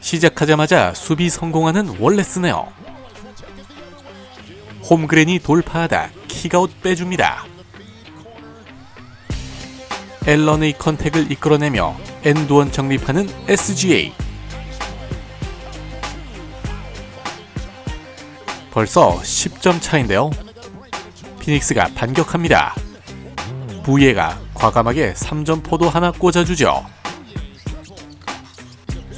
시작하자마자 수비 성공하는 월레스네요. 홈그랜이 돌파하다 킥아웃 빼줍니다. 앨런의 컨택을 이끌어내며 엔드원 정립하는 SGA. 벌써 10점 차인데요. 피닉스가 반격합니다. 부예가 과감하게 3점 포도 하나 꽂아주죠.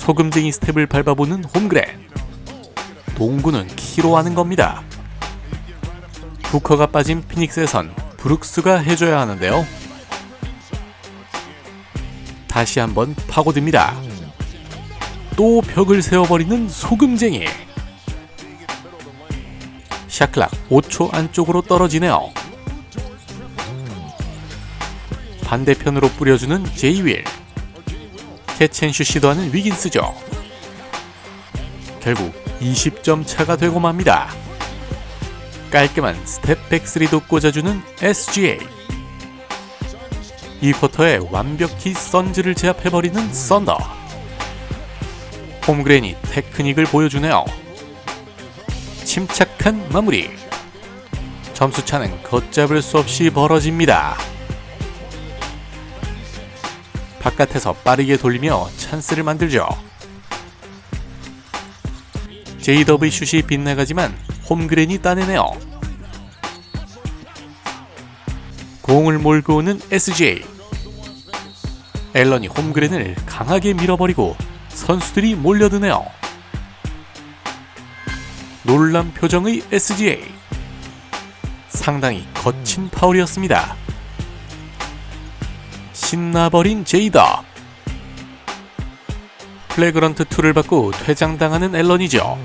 소금쟁이 스텝을 밟아보는 홈그랜. 동구는 키로 하는 겁니다. 부커가 빠진 피닉스에선 브룩스가 해줘야 하는데요. 다시 한번 파고듭니다. 또 벽을 세워버리는 소금쟁이. 샤클락 5초 안쪽으로 떨어지네요. 반대편으로 뿌려주는 제이윌. 캐치앤슛 시도하는 위긴스죠. 결국 20점 차가 되고 맙니다. 깔끔한 스텝백 3도 꽂아주는 SGA. 이 쿼터에 완벽히 선즈를 제압해버리는 썬더. 홈그랜이 테크닉을 보여주네요. 침착한 마무리. 점수차는 걷잡을 수 없이 벌어집니다. 바깥에서 빠르게 돌리며 찬스를 만들죠. 제이더브의 슛이 빗나가지만 홈그랜이 따내네요. 공을 몰고 오는 SJ. 앨런이 홈그랜을 강하게 밀어버리고 선수들이 몰려드네요. 놀란 표정의 SGA. 상당히 거친 파울이었습니다. 신나버린 제이더. 플래그런트 2를 받고 퇴장당하는 앨런이죠.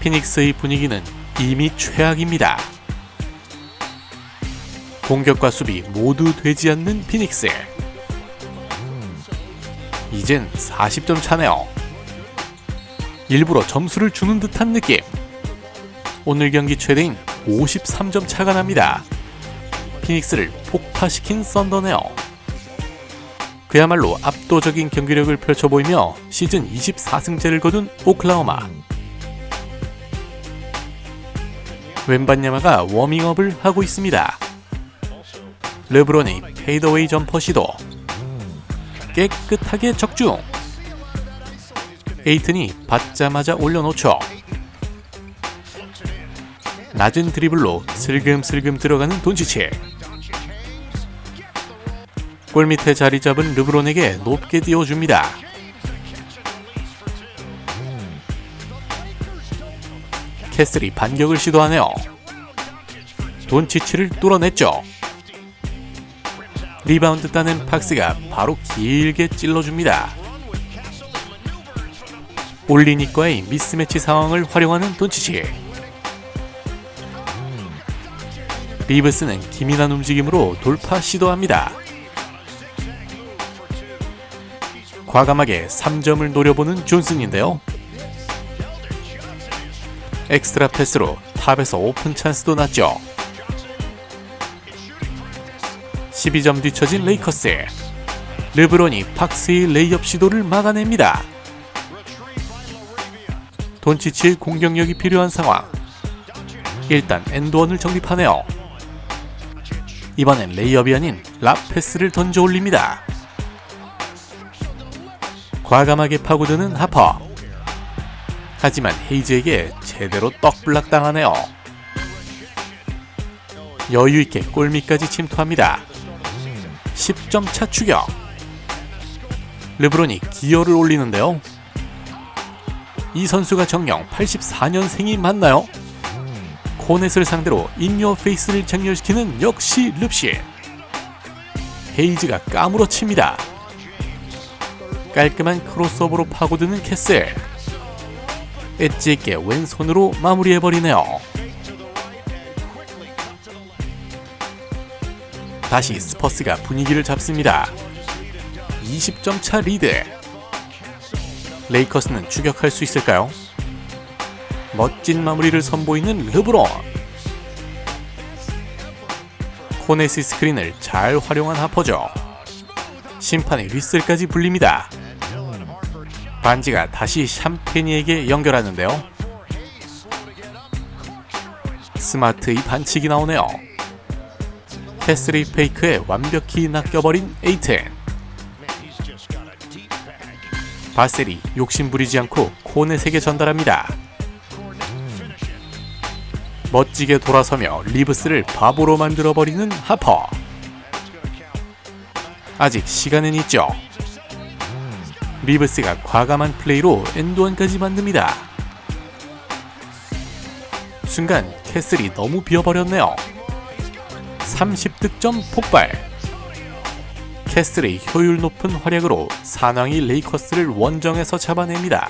피닉스의 분위기는 이미 최악입니다. 공격과 수비 모두 되지 않는 피닉스. 이젠 40점 차네요. 일부러 점수를 주는 듯한 느낌. 오늘 경기 최대인 53점 차가 납니다. 피닉스를 폭파시킨 썬더네요. 그야말로 압도적인 경기력을 펼쳐 보이며 시즌 24승째를 거둔 오클라호마. 웬반야마가 워밍업을 하고 있습니다. 르브론의 페이더웨이 점퍼 시도 깨끗하게 적중. 에이튼이 받자마자 올려놓죠. 낮은 드리블로 슬금슬금 들어가는 돈치치. 골 밑에 자리 잡은 르브론에게 높게 띄워줍니다. 캐슬이 반격을 시도하네요. 돈치치를 뚫어냈죠. 리바운드 따는 팍스가 바로 길게 찔러줍니다. 올리니과의 미스매치 상황을 활용하는 돈치치. 리브스는 기민한 움직임으로 돌파 시도합니다. 과감하게 3점을 노려보는 존슨인데요. 엑스트라 패스로 탑에서 오픈 찬스도 났죠. 12점 뒤처진 레이커스. 르브론이 팍스의 레이업 시도를 막아냅니다. 돈치치의 공격력이 필요한 상황. 일단 엔드원을 정립하네요. 이번엔 레이업이 아닌 랍 패스를 던져 올립니다. 과감하게 파고드는 하퍼. 하지만 헤이즈에게 제대로 떡블락 당하네요. 여유있게 골밑까지 침투합니다. 10점 차 추격. 르브론이 기어를 올리는데요. 이 선수가 정령 84년생이 맞나요? 코넷을 상대로 인유어 페이스를 장렬시키는 역시 릅시. 헤이즈가 까무러칩니다. 깔끔한 크로스오버로 파고드는 캐슬. 엣지 있게 왼손으로 마무리해버리네요. 다시 스퍼스가 분위기를 잡습니다. 20점 차 리드. 레이커스는 추격할 수 있을까요? 멋진 마무리를 선보이는 르브론. 코네시 스크린을 잘 활용한 하퍼죠. 심판의 휘슬까지 불립니다. 반지가 다시 샴페니에게 연결하는데요. 스마트의 반칙이 나오네요. 캐스리 페이크에 완벽히 낚여버린 에이텐. 바셀이 욕심 부리지 않고 코넷에게 전달합니다. 멋지게 돌아서며 리브스를 바보로 만들어버리는 하퍼. 아직 시간은 있죠. 리브스가 과감한 플레이로 엔드원까지 만듭니다. 순간 캐슬이 너무 비어버렸네요. 30득점 폭발. 캐슬의 효율 높은 활약으로 사나이 레이커스를 원정에서 잡아냅니다.